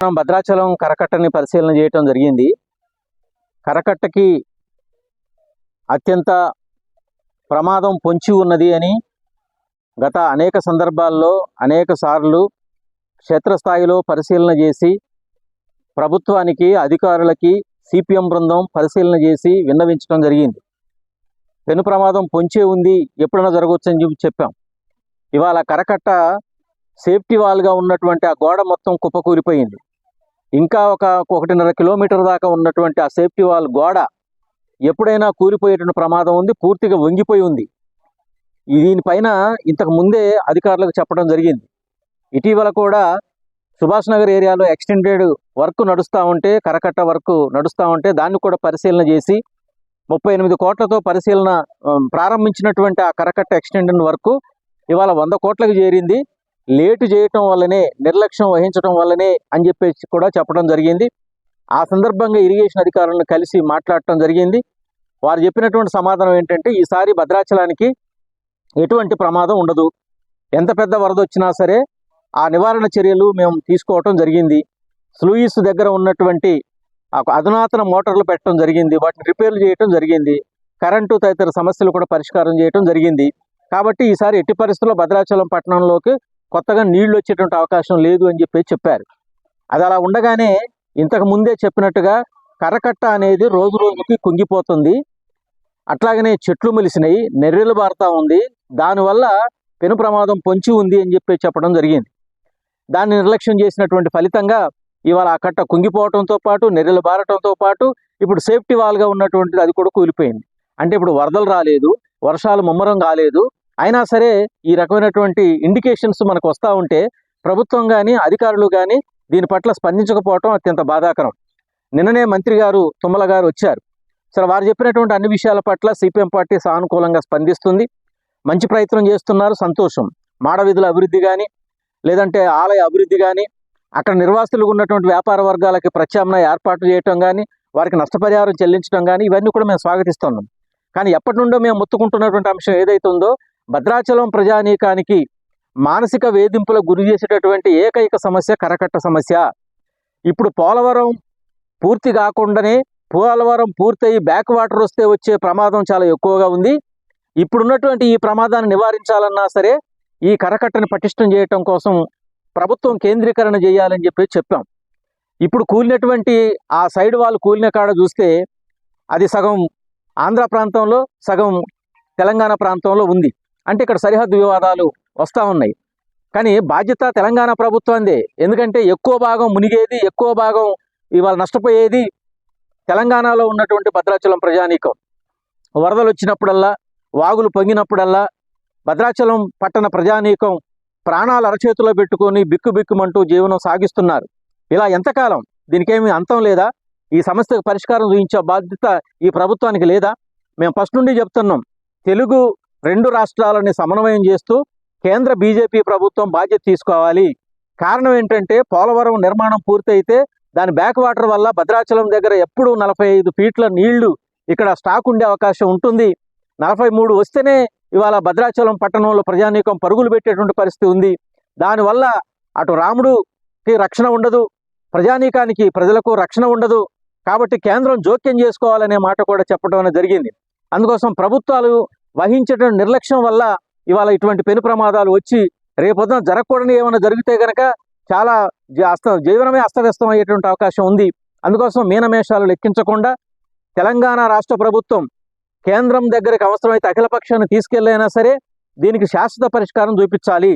మనం భద్రాచలం కరకట్టని పరిశీలన చేయటం జరిగింది. కరకట్టకి అత్యంత ప్రమాదం పొంచి ఉన్నది అని గత అనేక సందర్భాల్లో అనేక సార్లు క్షేత్రస్థాయిలో పరిశీలన చేసి ప్రభుత్వానికి అధికారులకి సిపిఎం బృందం పరిశీలన చేసి విన్నవించడం జరిగింది. పెను ప్రమాదం పొంచే ఉంది ఎప్పుడైనా జరగవచ్చని చెప్పి చెప్పాం. ఇవాళ కరకట్ట సేఫ్టీ వాల్గా ఉన్నటువంటి ఆ గోడ మొత్తం కుప్పకూలిపోయింది. ఇంకా ఒక ఒకటిన్నర కిలోమీటర్ దాకా ఉన్నటువంటి ఆ సేఫ్టీ వాల్ గోడ ఎప్పుడైనా కూలిపోయేటువంటి ప్రమాదం ఉంది పూర్తిగా వంగిపోయి ఉంది. దీనిపైన ఇంతకు ముందే అధికారులకు చెప్పడం జరిగింది. ఇటీవల కూడా సుభాష్ నగర్ ఏరియాలో ఎక్స్టెండెడ్ వర్క్ నడుస్తూ ఉంటే కరకట్ట వర్క్ నడుస్తూ ఉంటే దాన్ని కూడా పరిశీలన చేసి ముప్పై ఎనిమిది కోట్లతో పరిశీలన ప్రారంభించినటువంటి ఆ కరకట్ట ఎక్స్టెండెడ్ వర్క్ ఇవాళ వంద కోట్లకు చేరింది. లేటు చేయటం వల్లనే నిర్లక్ష్యం వహించడం వల్లనే అని చెప్పేసి కూడా చెప్పడం జరిగింది. ఆ సందర్భంగా ఇరిగేషన్ అధికారులను కలిసి మాట్లాడటం జరిగింది. వారు చెప్పినటువంటి సమాధానం ఏంటంటే ఈసారి భద్రాచలానికి ఎటువంటి ప్రమాదం ఉండదు. ఎంత పెద్ద వరద వచ్చినా సరే ఆ నివారణ చర్యలు మేము తీసుకోవటం జరిగింది. స్లూయిస్ దగ్గర ఉన్నటువంటి అధునాతన మోటార్లు పెట్టడం జరిగింది. వాటిని రిపేర్లు చేయటం జరిగింది. కరెంటు తదితర సమస్యలు కూడా పరిష్కారం చేయటం జరిగింది. కాబట్టి ఈసారి ఎట్టి పరిస్థితుల్లో భద్రాచలం పట్టణంలోకి కొత్తగా నీళ్ళు వచ్చేటువంటి అవకాశం లేదు అని చెప్పి చెప్పారు. అది అలా ఉండగానే ఇంతకు ముందే చెప్పినట్టుగా కర్రకట్ట అనేది రోజు రోజుకి కుంగిపోతుంది. అట్లాగనే చెట్లు మెలిసినాయి నెర్రెలు బారుతా ఉంది. దానివల్ల పెను ప్రమాదం పొంచి ఉంది అని చెప్పి చెప్పడం జరిగింది. దాన్ని నిర్లక్ష్యం చేసినటువంటి ఫలితంగా ఇవాళ ఆ కట్ట కుంగిపోవడంతో పాటు నెర్రెలు బారటంతో పాటు ఇప్పుడు సేఫ్టీ వాల్గా ఉన్నటువంటిది అది కూడా కూలిపోయింది. అంటే ఇప్పుడు వరదలు రాలేదు వర్షాలు ముమ్మరం కాలేదు. అయినా సరే ఈ రకమైనటువంటి ఇండికేషన్స్ మనకు వస్తూ ఉంటే ప్రభుత్వం కానీ అధికారులు కానీ దీని పట్ల స్పందించకపోవటం అత్యంత బాధాకరం. నిన్ననే మంత్రి గారు తుమ్మల గారు వచ్చారు. సరే వారు చెప్పినటువంటి అన్ని విషయాల పట్ల సిపిఎం పార్టీ సానుకూలంగా స్పందిస్తుంది. మంచి ప్రయత్నం చేస్తున్నారు సంతోషం. మాడవీధుల అభివృద్ధి కానీ లేదంటే ఆలయ అభివృద్ధి కానీ అక్కడ నిర్వాసితులు ఉన్నటువంటి వ్యాపార వర్గాలకి ప్రత్యామ్నాయ ఏర్పాటు చేయటం కానీ వారికి నష్టపరిహారం చెల్లించడం కానీ ఇవన్నీ కూడా మేము స్వాగతిస్తున్నాం. కానీ ఎప్పటి నుండో మేము ముత్తుకుంటున్నటువంటి అంశం ఏదైతే ఉందో భద్రాచలం ప్రజానీకానికి మానసిక వేధింపులకు గురి చేసేటటువంటి ఏకైక సమస్య కరకట్ట సమస్య. ఇప్పుడు పోలవరం పూర్తి కాకుండానే పోలవరం పూర్తయి బ్యాక్ వాటర్ వస్తే వచ్చే ప్రమాదం చాలా ఎక్కువగా ఉంది. ఇప్పుడున్నటువంటి ఈ ప్రమాదాన్ని నివారించాలన్నా సరే ఈ కరకట్టను పటిష్టం చేయటం కోసం ప్రభుత్వం కేంద్రీకరణ చేయాలని చెప్పి చెప్పాం. ఇప్పుడు కూలినటువంటి ఆ సైడ్ వాళ్ళు కూలిన కాడ చూస్తే అది సగం ఆంధ్ర ప్రాంతంలో సగం తెలంగాణ ప్రాంతంలో ఉంది. అంటే ఇక్కడ సరిహద్దు వివాదాలు వస్తూ ఉన్నాయి. కానీ బాధ్యత తెలంగాణ ప్రభుత్వందే. ఎందుకంటే ఎక్కువ భాగం మునిగేది ఎక్కువ భాగం ఇవాళ నష్టపోయేది తెలంగాణలో ఉన్నటువంటి భద్రాచలం ప్రజానీకం. వరదలు వచ్చినప్పుడల్లా వాగులు పొంగినప్పుడల్లా భద్రాచలం పట్టణ ప్రజానీకం ప్రాణాలు అరచేతిలో పెట్టుకొని బిక్కుబిక్కుమంటూ జీవనం సాగిస్తున్నారు. ఇలా ఎంతకాలం? దీనికేమీ అంతం లేదా? ఈ సమస్యకు పరిష్కారం చూపించే బాధ్యత ఈ ప్రభుత్వానికి లేదా? మేము ఫస్ట్ నుండి చెప్తున్నాం. తెలుగు రెండు రాష్ట్రాలని సమన్వయం చేస్తూ కేంద్ర బీజేపీ ప్రభుత్వం బాధ్యత తీసుకోవాలి. కారణం ఏంటంటే పోలవరం నిర్మాణం పూర్తయితే దాని బ్యాక్ వాటర్ వల్ల భద్రాచలం దగ్గర ఎప్పుడు నలభై ఐదు ఫీట్ల నీళ్ళు ఇక్కడ స్టాక్ ఉండే అవకాశం ఉంటుంది. నలభై మూడు వస్తేనే ఇవాళ భద్రాచలం పట్టణంలో ప్రజానీకం పరుగులు పెట్టేటువంటి పరిస్థితి ఉంది. దానివల్ల అటు రాముడుకి రక్షణ ఉండదు ప్రజానీకానికి ప్రజలకు రక్షణ ఉండదు. కాబట్టి కేంద్రం జోక్యం చేసుకోవాలనే మాట కూడా చెప్పడం అనేది జరిగింది. అందుకోసం ప్రభుత్వాలు వహించేటువంటి నిర్లక్ష్యం వల్ల ఇవాళ ఇటువంటి పెను ప్రమాదాలు వచ్చి రేపొద్దున జరగకూడని ఏమైనా జరిగితే కనుక చాలా అస్త జీవనమే అస్తవ్యస్తం అయ్యేటువంటి అవకాశం ఉంది. అందుకోసం మీనమేషాలు లెక్కించకుండా తెలంగాణ రాష్ట్ర ప్రభుత్వం కేంద్రం దగ్గరికి అవసరమైతే అఖిలపక్షాన్ని తీసుకెళ్ళైనా సరే దీనికి శాశ్వత పరిష్కారం చూపించాలి.